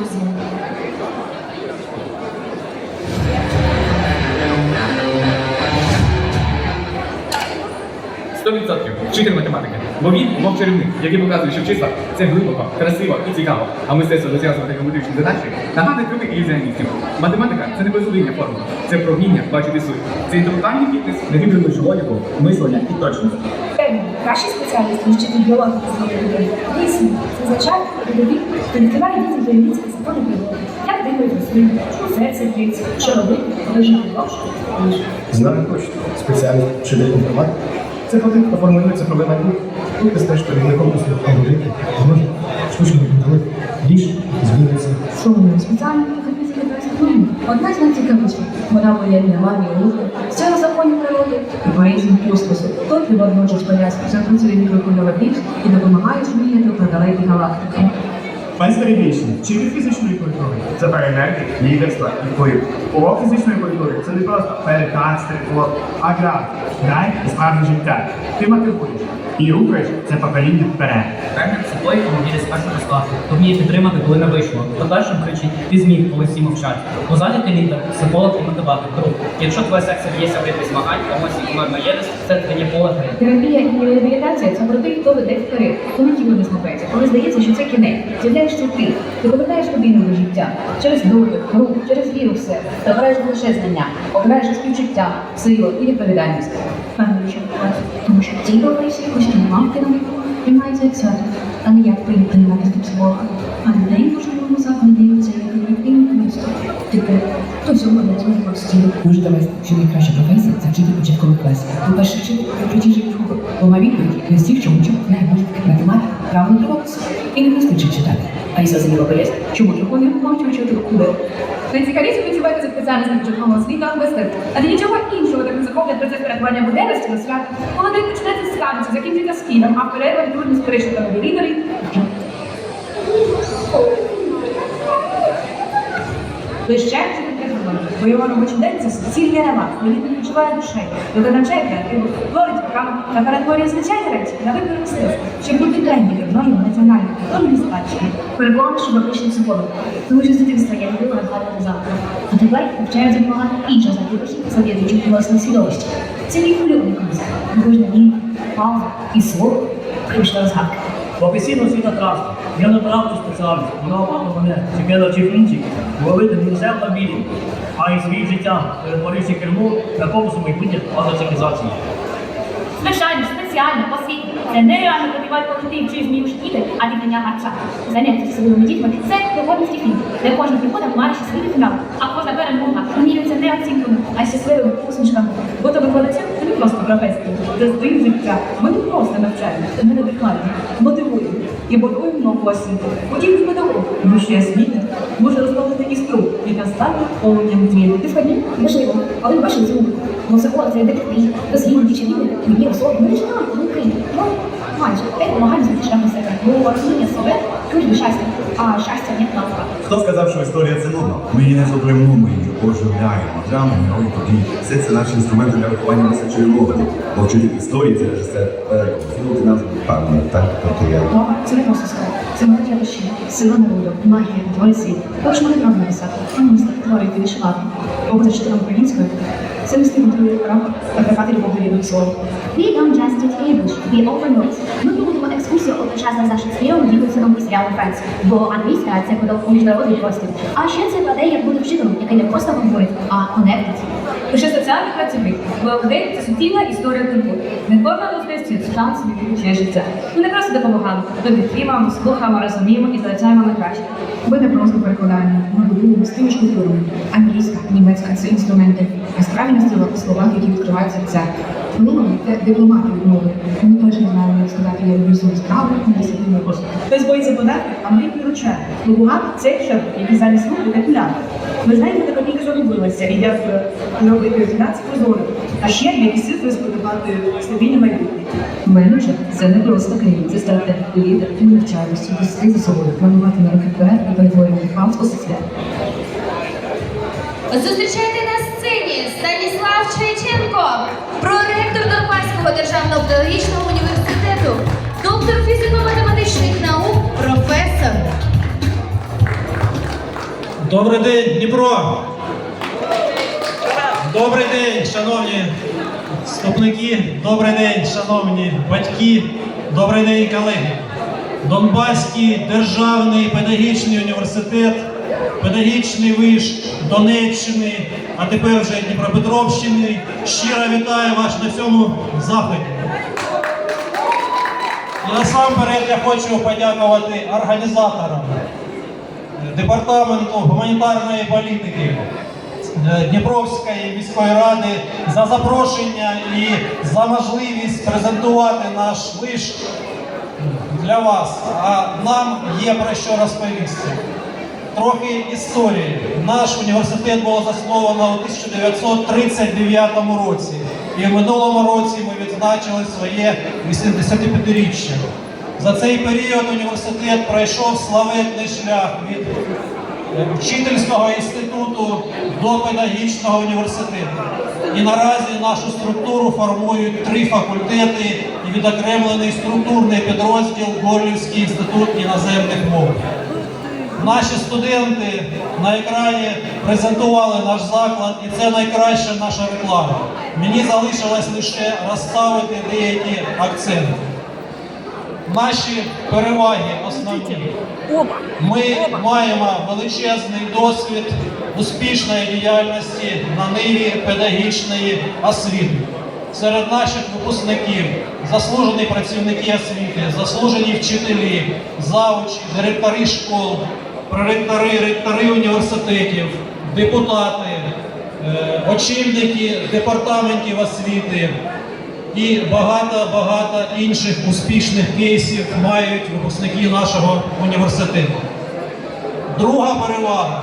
друзі. Сто відсотків вчитель математики. Бо він мов чарівник, який показує, що числа це глибоко, красиво і цікаво. А мистецтво розв'язувати геометричні задачі нагадує трюки ілюзіоністів. Математика це не безлиння формула, це про вміння бачити суть. Це інтелектуальний фітнес, де вибрали логіку, мислення і точність. Певно, кращий спеціаліст, ніж вчитель біології людей. Дійсно, це звичайно людовік, хто відкриває дітям таємниці та закони природи. Як дихають рослини, що серце б'ється, що робити, коли жити довше, ніж. Знати точно. Спеціальність вчитель інформатики. Це хто формулюється проблемами. Тут ти стежиш перевірником послухав жити, може, штучний інтелект, більше змінюється. Сумно, спеціально фізики та. Одна з найцікавіших. Вона поєднує магію руху, силу законів природи і поезію космосу. Тут він водночас пояснює, працює мікрокульова більш і допомагає зміняти про далекі галактики. Майстер вічні, вчитель фізичної культури це про енергію, лідерства і вплив. Урок фізичної культури це не просто переказ, трикот, а гра, грай і справді життя. Ти мотивуєш і рухаєш це покоління вперед. Тренер це той, хто з першого класу, хто вміє підтримати, коли не вийшло. Хто першим кричить, ти зміг, коли всі мовчать. У залі ти лідер, психолог і друг. Якщо твоя секція б'ється в ритмі змагань, і норма єдність, це твоє поле гри. Терапія і реабілітація це про тих, хто веде вперед, коли тіло не слухається, коли здається, що це кінець. З'являєшся ти, ти повертаєш людину до життя через досвід, рух, через віру в себе. Ти обираєш не лише знання, обираєш співчуття, силу і відповідальність. Певно, що тому що в цій на віку приймається свято, а не як прийняти приймати психолога. А людей можливому закладі дивиться як об'єктивне місто. Тепер хто сьогодні зможе постійно. Може довести, що найкраща професія це вчитель початкових класів. По-перше, вчитель притяжить руку, бо відповіді на всіх, чому чому знає музика, математика, право правопису. І не вистачить читати. А якщо за нього полез, чому чого не мовчу вчити куди? Найцікавіше спеціальність початкового освіта мистецтва. А для нічого іншого так не захоплює процес перетворення буденності на свят, Молодий починається з танцю, закінчується співом, а перерва трудні сперечні та нові лідери. Лише бо його робочий день це суцільний коли він відчуває душею, доки навчає креативу, творить програму та перетворює звичайні речі на вибір мистецтва, щоб бути тренді мною національної культурної спадщини. Перебувала, що випишний психолог, тому що з дитинства я любила розгадувати завтра. А тепер навчаю допомагати іншим задивишся, завідуючи власної свідомості. Це мій улюблений концерт. Кожна ні, пауза і слово, ключ до розгадки. Професійна освіта транспорт. Я не брав цю спеціальність, вона опала мене, чи я не лише автомобілі, а й свій життя, перетворивши керму на конкурсу майбутніх автоцивілізації. Звичайно, спеціально, освітньо. Це нереально подівати, коли ти вчиш вмієш а дитиня гарча. Заняття своїми дітьми це довольності фільм, де кожен приходить має щасливий фінал, а кожна перемога вміюється не оцінками, а щасливими усмішками. Бути викладачем це не просто професія, це стиль життя. Ми не просто навчаємо, ми надихаємо, мотивуємо і будуємо нову освіту. Подібний педагог, вищої освіти, може розповідати іскру, стане повним. Ти вході, важливо, але не ваші зуби. Музикон це детектив, дослідники чи люди, мені особи, ми ж ну Україна. Ну, майже, це допомагає до себе. Бо розуміння себе, ключ до щастя, а щастя нет навка. Хто сказав, що історія це нудно? Ми її не зробимо, ми її оживляємо. Драми, герої, події. Все це наші інструменти для виховання мислячої молоді. Бо вчитель історії це режисер переконувати нас певно, так, тобто я. Мова це не просто слово, магія душі, сила народу, магія, твоє світ. Тож мене правда писати, а мислити, творити, вишивати. Образ вчителем українською, це нести контролює рамок та плекати любов слова. We don't just teach English, we offer notes. Ми екскурсію одночасно за Шекспіром, Діконсоном і серіалом Френс. Бо англійська це подав міжнародний простір. А ще це про те, як бути вчителем, який не просто говорить, а конектить. Лише соціальний працівник, бо день це суцільна історія культури. Не Неформа мистецтві це шанс відключення життя. Ми не просто допомагаємо, ми підтримуємо, слухаємо, розуміємо і залучаємо на краще. Ми не просто перекладаємо, ми будуємо з тими ж культурами. Англійська, німецька це інструменти, а справжня словах, які відкривають серця. Минулого це дипломати відмови. Ми теж не знаємо, як сказати, я люблю свою справу, не сидимо просто. Хтось боїться подати, а ми приручаємо. Луган це чоловік, який замість руки капіляр. Ви знаєте, копійка загубилася, і як робити фінанси прозоро. А ще як і цифри збудувати стабільне майбутнє. Менеджер це не просто клієнт, це стратег, лідер. Ми навчаємося вести за собою, планувати на роки вперед і перетворювати хаос у свят. Зустрічайте на сцені Чайченко, проректор Донбаського державного педагогічного університету, доктор фізико-математичних наук, професор. Добрий день, Дніпро! Добрий день, шановні вступники, добрий день, шановні батьки, добрий день, колеги. Донбаський державний педагогічний університет, педагогічний виш Донеччини, а тепер вже Дніпропетровщини. Щиро вітаю вас на цьому заході. І насамперед я хочу подякувати організаторам департаменту гуманітарної політики е, Дніпровської міської ради за запрошення і за можливість презентувати наш виш для вас. А нам є про що розповісти. Трохи історії. Наш університет було засновано у 1939 році. І в минулому році ми відзначили своє 85-річчя. За цей період університет пройшов славетний шлях від е, вчительського інституту до педагогічного університету. І наразі нашу структуру формують три факультети і відокремлений структурний підрозділ Горлівський інститут іноземних мов. Наші студенти на екрані презентували наш заклад, і це найкраща наша реклама. Мені залишилось лише розставити деякі акценти. Наші переваги основні. Ми маємо величезний досвід успішної діяльності на ниві педагогічної освіти. Серед наших випускників заслужені працівники освіти, заслужені вчителі, завучі, директори школ, проректори, ректори університетів, депутати, е, очільники департаментів освіти, і багато-багато інших успішних кейсів мають випускники нашого університету. Друга перевага.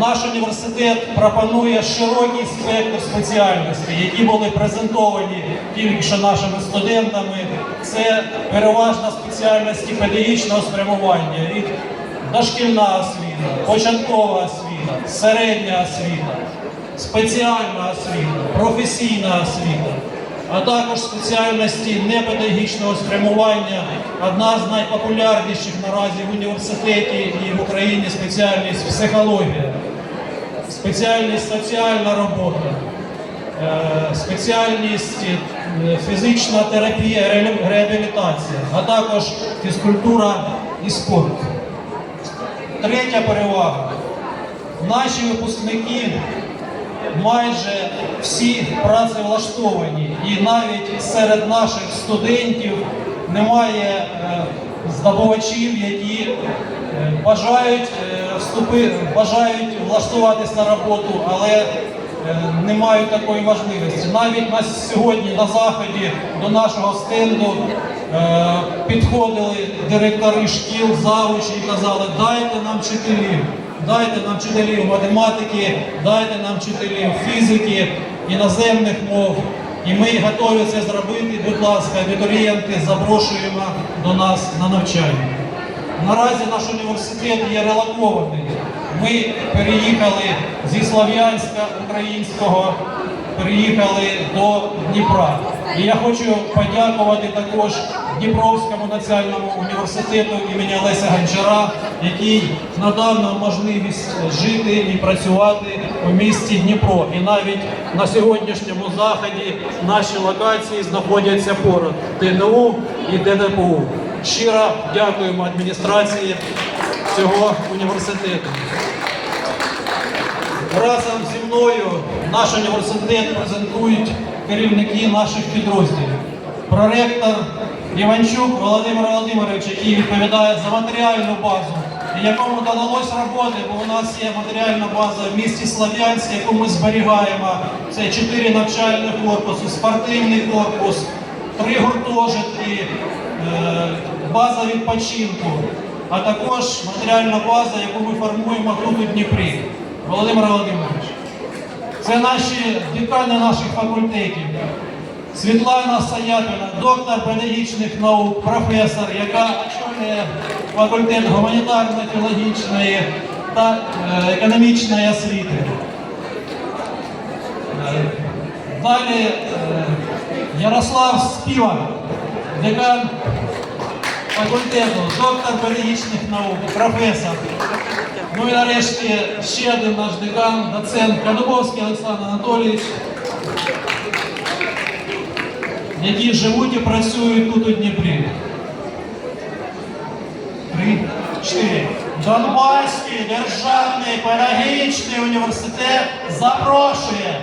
Наш університет пропонує широкий спектр спеціальностей, які були презентовані тільки що нашими студентами. Це переважно спеціальності педагогічного спрямування, дошкільна освіта, початкова освіта, середня освіта, спеціальна освіта, професійна освіта а також спеціальності непедагогічного спрямування. Одна з найпопулярніших наразі в університеті і в Україні спеціальність психологія, спеціальність соціальна робота, е, спеціальність е, фізична терапія, реабілітація, а також фізкультура і спорт. Третя перевага. Наші випускники майже всі працевлаштовані, і навіть серед наших студентів немає е, здобувачів, які е, бажають вступити, бажають влаштуватись на роботу, але е, не мають такої можливості. Навіть на сьогодні на заході до нашого стенду е, підходили директори шкіл, завучі і казали, дайте нам вчителів. Дайте нам вчителів математики, дайте нам вчителів фізики, іноземних мов. І ми готові це зробити. Будь ласка, абітурієнти, запрошуємо до нас на навчання. Наразі наш університет є релокований. Ми переїхали зі Слов'янська українського, переїхали до Дніпра. І я хочу подякувати також Дніпровському національному університету імені Олеся Гончара, який надав нам можливість жити і працювати у місті Дніпро. І навіть на сьогоднішньому заході наші локації знаходяться поряд ТНУ і ДНПУ. Щиро дякуємо адміністрації цього університету. Разом зі мною наш університет презентують керівники наших підрозділів. Проректор Іванчук Володимир Володимирович, який відповідає за матеріальну базу, якому додалось роботи, бо у нас є матеріальна база в місті Слов'янськ, яку ми зберігаємо. Це чотири навчальні корпуси, спортивний корпус, три гуртожитки, е, база відпочинку, а також матеріальна база, яку ми формуємо тут у Дніпрі. Володимир Володимирович, це наші декани наших факультетів. Світлана Саяпіна, доктор педагогічних наук, професор, яка очолює факультет гуманітарно-філологічної та е, економічної освіти. Далі е, Ярослав Співак, декан факультету, доктор педагогічних наук, професор. Ну і нарешті ще один наш декан, доцент Кадубовський Олександр Анатолійович, які живуть і працюють тут у Дніпрі. Три, чотири. Донбаський державний педагогічний університет запрошує